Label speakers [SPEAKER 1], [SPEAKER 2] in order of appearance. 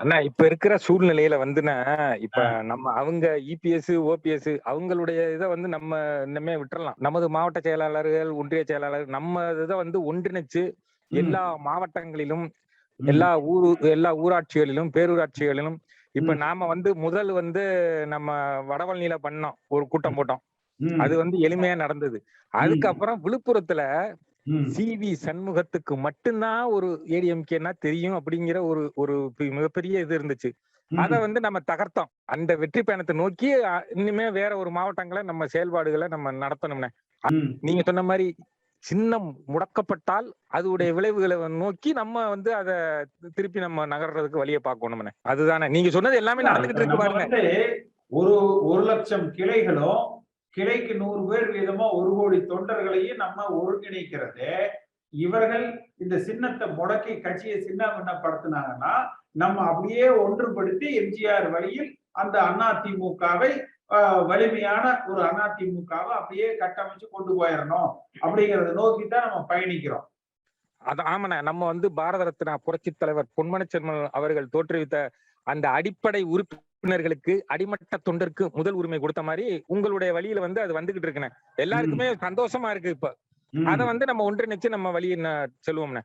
[SPEAKER 1] அண்ணா இப்ப இருக்கிற சூழ்நிலையில வந்துன்னா இப்ப நம்ம அவங்க இபிஎஸ் ஓபிஎஸ் அவங்களுடைய இதை வந்து நம்ம இன்னமே விட்டுறலாம் நமது மாவட்ட செயலாளர்கள் ஒன்றிய செயலாளர் நம்ம இதை வந்து ஒன்றிணைச்சு எல்லா மாவட்டங்களிலும். எல்லா ஊரு எல்லா ஊராட்சிகளிலும் பேரூராட்சிகளிலும் இப்ப. நாம வந்து முதல் வந்து நம்ம வடவழனியில பண்ணோம் ஒரு கூட்டம் போட்டோம். அது வந்து எளிமையா நடந்தது அதுக்கப்புறம் விழுப்புரத்துல. சி வி சண்முகத்துக்கு மட்டும்தான் ஒரு ஏடிஎம்கேனா தெரியும் அப்படிங்கிற ஒரு ஒரு மிகப்பெரிய இது இருந்துச்சு. அத வந்து நம்ம தகர்த்தோம். அந்த வெற்றி பயணத்தை நோக்கி அ, இனிமே வேற ஒரு மாவட்டங்களை நம்ம செயல்பாடுகளை நம்ம நடத்தணும்னே. நீங்க சொன்ன மாதிரி சின்னம் முடக்கப்பட்டால் அதோடைய விளைவுகளை நோக்கி நம்ம வந்து அத திருப்பி நம்ம நகர்றதுக்கு வழியை பார்க்கணும்னே. அதுதானே. நீங்க சொன்னது எல்லாமே நடந்துகிட்டு இருக்கு பாருங்க.
[SPEAKER 2] ஒரு ஒரு லட்சம் கிளைகளும் கிளைக்கு நூறு பேர் வீதமா ஒரு கோடி தொண்டர்களையும் நம்ம ஒருங்கிணைக்கிறது இவர்கள் இந்த சின்னத்தை முடக்கி கட்சியை சின்ன படுத்தினாங்கன்னா நம்ம அப்படியே ஒன்றுபடுத்தி எம்ஜிஆர் வழியில் அந்த அதிமுகவை வலிமையான ஒரு அதிமுகவை அப்படியே கட்டமைச்சு கொண்டு போயிடணும் அப்படிங்கறத நோக்கி தான் நம்ம பயணிக்கிறோம்.
[SPEAKER 1] அது ஆமாண்ணா நம்ம வந்து பாரத ரத்னா புரட்சி தலைவர் பொன்மன அவர்கள் தோற்றுவித்த அந்த அடிப்படை உறுப்பினர்களுக்கு அடிமட்ட தொண்டருக்கு முதல் உரிமை கொடுத்த மாதிரி உங்களுடைய வழியில வந்து அது வந்துகிட்டு இருக்குண்ணே. எல்லாருக்குமே சந்தோஷமா இருக்கு இப்ப. அத வந்து நம்ம ஒன்றிணைச்சு நம்ம வழியை செல்வோம்ண்ணே